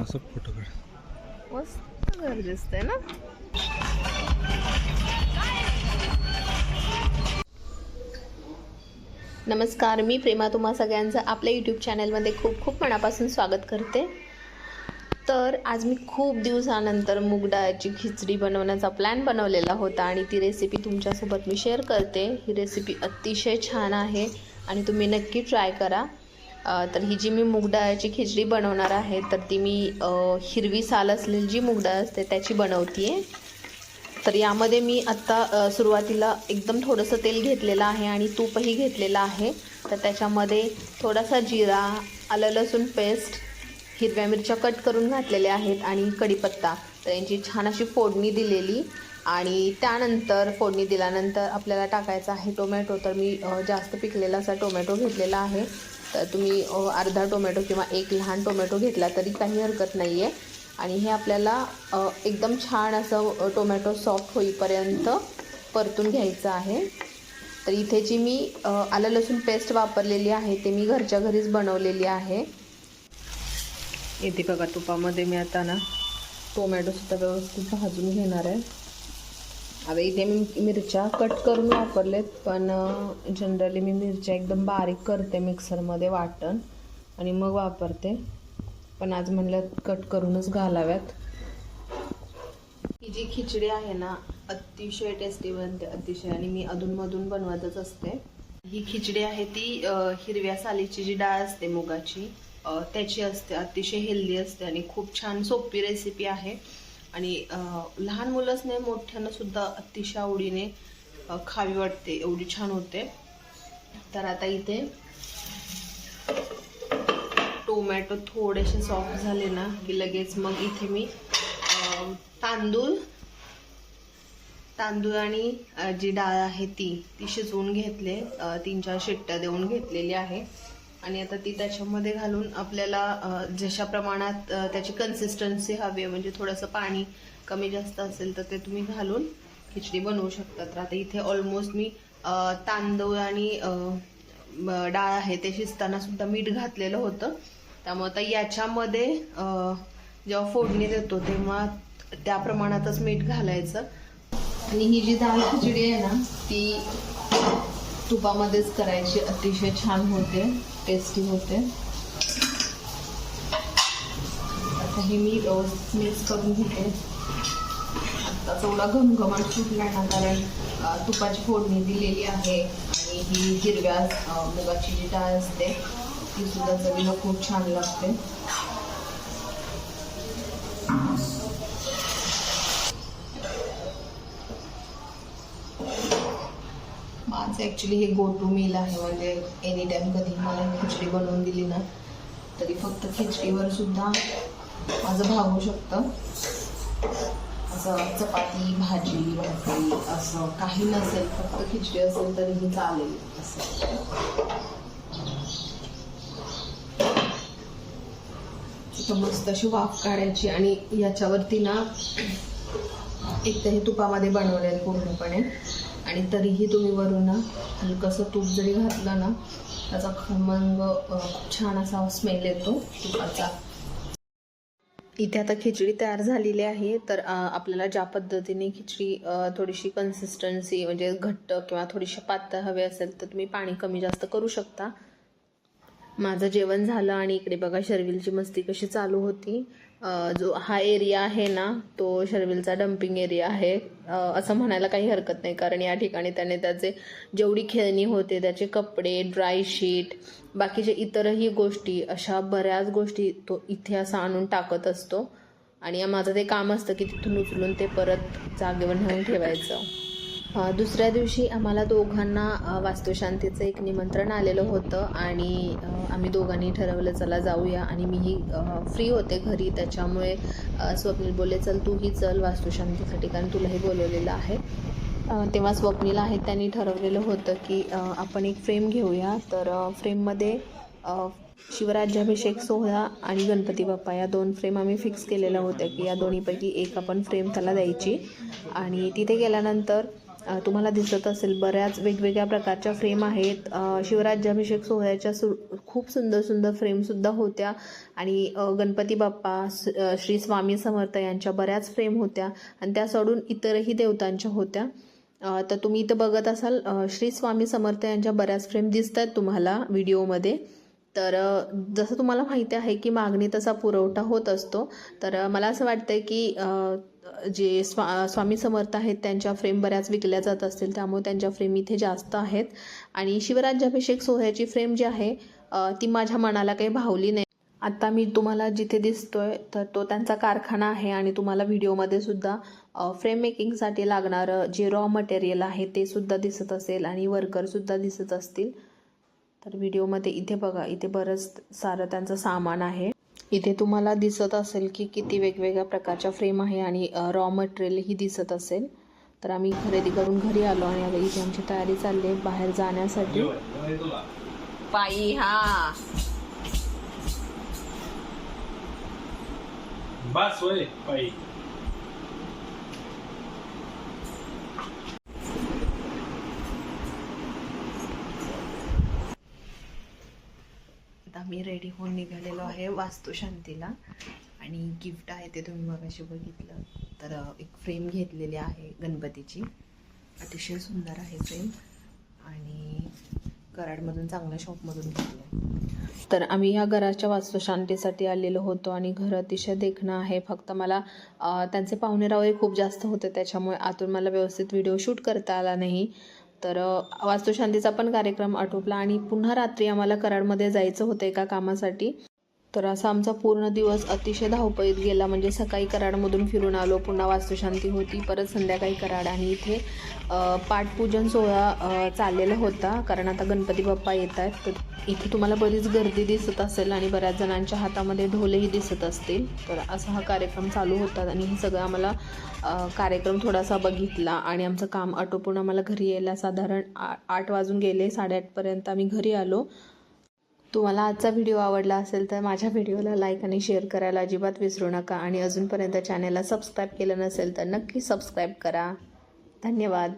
असं फोटो काढ. मस्त घर दिसतंय ना? नमस्कार मी प्रेमा तुम्हा सगळ्यांचं आपल्या यूट्यूब चॅनलमध्ये खूप खूप मनापासून स्वागत करते. तर आज मी खूप दिवसानंतर मूग डाळाची खिचडी बनवण्याचा प्लॅन बनवलेला होता आणि ती रेसिपी तुमच्यासोबत मी शेअर करते. ही रेसिपी अतिशय छान आहे आणि तुम्ही नक्की ट्राय करा. तर ही जी मी मूगडाळाची खिचडी बनवणार आहे तर ती मी हिरवी साल असलेली जी मूगडाळ असते त्याची बनवते आहे तर यामध्ये मी आत्ता सुरुवातीला एकदम थोडंसं तेल घेतलेलं आहे आणि तूपही घेतलेलं आहे. तर त्याच्यामध्ये थोडासा जिरा आलं लसूण पेस्ट हिरव्या मिरच्या कट करून घातलेल्या आहेत आणि कढीपत्ता. तर यांची छान अशी फोडणी दिलेली आणि त्यानंतर फोडणी दिल्यानंतर आपल्याला टाकायचा आहे टोमॅटो. तर मी जास्त पिकलेला असा टोमॅटो घेतलेला आहे. तर तुम्ही अर्धा टोमॅटो किंवा एक लहान टोमॅटो घेतला तरी काही हरकत नाही आहे आणि हे आपल्याला एकदम छान असं टोमॅटो सॉफ्ट होईपर्यंत परतून घ्यायचं आहे. तर इथे जी मी आलं लसूण पेस्ट वापरलेली आहे ते मी घरच्या घरीच बनवलेली आहे. इथे बघा तुपामध्ये मी आता ना टोमॅटोसुद्धा व्यवस्थित भाजून घेणार आहे. आता इथे मी मिरच्या कट करून वापरलेत पण जनरली मी मिरच्या एकदम बारीक करते मिक्सरमध्ये वाटण आणि मग वापरते. पण आज म्हणलं कट करूनच घालाव्यात. ही जी खिचडी आहे ना अतिशय टेस्टी बनते अतिशय. आणि मी अधूनमधून बनवतच असते. ही खिचडी आहे ती हिरव्या सालीची जी डाळ असते मुगाची त्याची असते अतिशय हेल्दी असते आणि खूप छान सोपी रेसिपी आहे. आणि लहान मुलंच नाही मोठ्यांनासुद्धा अतिशय आवडीने खावी वाटते एवढी छान होते. तर आता इथे टोमॅटो थोडेसे सॉफ्ट झाले ना की लगेच मग इथे मी तांदूळ तांदूळ आणि जी डाळ आहे ती ती शिजवून घेतले तीन चार शिट्ट्या देऊन घेतलेली आहे. आणि आता ती त्याच्यामध्ये घालून आपल्याला जशा प्रमाणात त्याची कन्सिस्टन्सी हवी आहे म्हणजे थोडंसं पाणी कमी जास्त असेल तर ते तुम्ही घालून खिचडी बनवू शकता. तर आता इथे ऑलमोस्ट मी तांदूळ आणि डाळ आहे ते शिजताना सुद्धा मीठ घातलेलं होतं. त्यामुळे आता याच्यामध्ये जेव्हा फोडणी देतो तेव्हा त्या प्रमाणातच मीठ घालायचं. आणि ही जी दाल खिचडी आहे ना ती तुपामध्येच करायची. अतिशय छान होते. टेस्टी होते. आता हे मी व्यवस्थित मिक्स करून घेते. आता चवडा घमघमाट सुटला ना कारण तुपाची फोडणी दिलेली आहे. आणि ही हिरव्या मुगाची जी डाळ असते ती सुद्धा चवीला खूप छान लागते. ॲक्च्युली हे गो टू मील आहे. म्हणजे एनी टाईम कधी मला खिचडी बनवून दिली ना तरी फक्त खिचडीवर सुद्धा माझं भागू शकतं. असं चपाती भाजी भाकरी असं काही नसेल फक्त खिचडी असेल तरीही चालेल. असं. मस्त अशी वाफ काढायची आणि याच्यावरती ना एक तर हे तुपामध्ये बनवलेलं पूर्णपणे. आणि तरीही तुम्ही वरून ना म्हणजे हलकंसं तूप जरी घातलं ना त्याचा खमंग खूप छान असा स्मेल येतो तुपाचा. इथे आता खिचडी तयार झालेली आहे तर आपल्याला ज्या पद्धतीने खिचडी थोडीशी कन्सिस्टन्सी म्हणजे घट्ट किंवा थोडीशी पातळ हवी असेल तर तुम्ही पाणी कमी जास्त करू शकता. माझं जेवण झालं आणि इकडे बघा शर्विलची मस्ती कशी चालू होती. जो हा एरिया आहे ना तो शर्विलचा डम्पिंग एरिया आहे. असं म्हणायला काही हरकत नाही कारण या ठिकाणी त्याने त्याचे जेवढी खेळणी होते त्याचे कपडे ड्राय शीट बाकीचे इतरही गोष्टी अशा बऱ्याच गोष्टी तो इथे असं आणून टाकत असतो. आणि माझं ते काम असतं की तिथून उचलून ते परत जागेवर नेऊन ठेवायचं. दुसऱ्या दिवशी आम्हाला दोघांना वास्तुशांतीचं एक निमंत्रण आलेलं होतं आणि आम्ही दोघांनी ठरवलं चला जाऊया आणि मीही फ्री होते घरी. त्याच्यामुळे स्वप्नील बोलले चल तूही चल वास्तुशांतीसाठी कारण तुलाही बोलवलेलं आहे. तेव्हा स्वप्नील आहे त्यांनी ठरवलेलं होतं की आपण एक फ्रेम घेऊया. तर फ्रेममध्ये शिवराज्याभिषेक सोहळा आणि गणपती बाप्पा या दोन फ्रेम आम्ही फिक्स केलेल्या होत्या की या दोन्हीपैकी एक आपण फ्रेम त्याला द्यायची. आणि तिथे गेल्यानंतर तुम्हाला दिसत असेल बऱ्याच वेगवेगळ्या प्रकारच्या फ्रेम आहेत. शिवराज्याभिषेक सोहळ्याच्या सु खूप सुंदर सुंदर फ्रेमसुद्धा होत्या. आणि गणपती बाप्पा श्री स्वामी समर्थ यांच्या बऱ्याच फ्रेम होत्या. आणि त्या सोडून इतरही देवतांच्या होत्या. तर तुम्ही इथं बघत असाल श्री स्वामी समर्थ यांच्या बऱ्याच फ्रेम दिसत आहेत तुम्हाला व्हिडिओमध्ये तर जसं तुम्हाला माहिती आहे की मागणी तसा पुरवठा होत असतो तर मला असं वाटतं की जे स्वा स्वामी समर्थ आहेत त्यांच्या फ्रेम बऱ्याच विकल्या जात असतील त्यामुळे त्यांच्या फ्रेम इथे जास्त आहेत. आणि शिवराज्याभिषेक सोहळ्याची फ्रेम जी आहे ती माझ्या मनाला काही भावली नाही. आत्ता मी तुम्हाला जिथे दिसतोय तर तो त्यांचा कारखाना आहे आणि तुम्हाला व्हिडिओमध्ये सुद्धा फ्रेम मेकिंगसाठी लागणारं जे रॉ मटेरियल आहे ते सुद्धा दिसत असेल आणि वर्करसुद्धा दिसत असतील. तर व्हिडिओमध्ये इथे बघा इथे बरंच सारं त्यांचं सामान आहे. इथे तुम्हाला दिसत असेल की किती वेगवेगळ्या प्रकारच्या फ्रेम आहे आणि रॉ मटेरियलही दिसत असेल. तर आम्ही खरेदी करून घरी आलो आणि आता इथे आमची तयारी चालली आहे बाहेर जाण्यासाठी. पायी हा. बस होय पायी आता आम्ही रेडी होऊन निघालेलो आहे वास्तुशांतीला. आणि गिफ्ट आहे ते तुम्ही मगाशी बघितलं. तर एक फ्रेम घेतलेली आहे गणपतीची. अतिशय सुंदर आहे फ्रेम आणि कराडमधून चांगल्या शॉपमधून घेतलं तर आम्ही ह्या घराच्या वास्तुशांतीसाठी आलेलो होतो आणि घर अतिशय देखणं आहे. फक्त मला त्यांचे त्यांचे पाहुणेरावही खूप जास्त होते. त्याच्यामुळे आतून मला व्यवस्थित व्हिडिओ शूट करता आला नाही. तर वास्तुशांतीचा पण कार्यक्रम आटोपला आणि पुन्हा रात्री आम्हाला कराडमध्ये जायचं होतं एका कामासाठी. तर असा आमचा पूर्ण दिवस अतिशय धावपळीत गेला. म्हणजे सकाळी कराडमधून फिरून आलो पुन्हा वास्तुशांती होती परत संध्याकाळी कराड आणि इथे पाठपूजन सोहळा चाललेला होता. कारण आता गणपती बाप्पा येत आहेत. तर इथे तुम्हाला बरीच गर्दी दिसत असेल आणि बऱ्याच जणांच्या हातामध्ये ढोलही दिसत असतील. तर असा हा कार्यक्रम चालू होता आणि हे सगळं आम्हाला कार्यक्रम थोडासा बघितला आणि आमचं काम आटोपून आम्हाला घरी यायला साधारण आ आठ वाजून गेले. साडेआठपर्यंत आम्ही घरी आलो. तुम्हाला आजचा व्हिडिओ आवडला असेल तर माझ्या व्हिडिओला लाईक आणि शेअर करायला अजिबात विसरू नका. आणि अजूनपर्यंत चॅनलला सबस्क्राईब केलं नसेल तर नक्की सबस्क्राईब करा. धन्यवाद.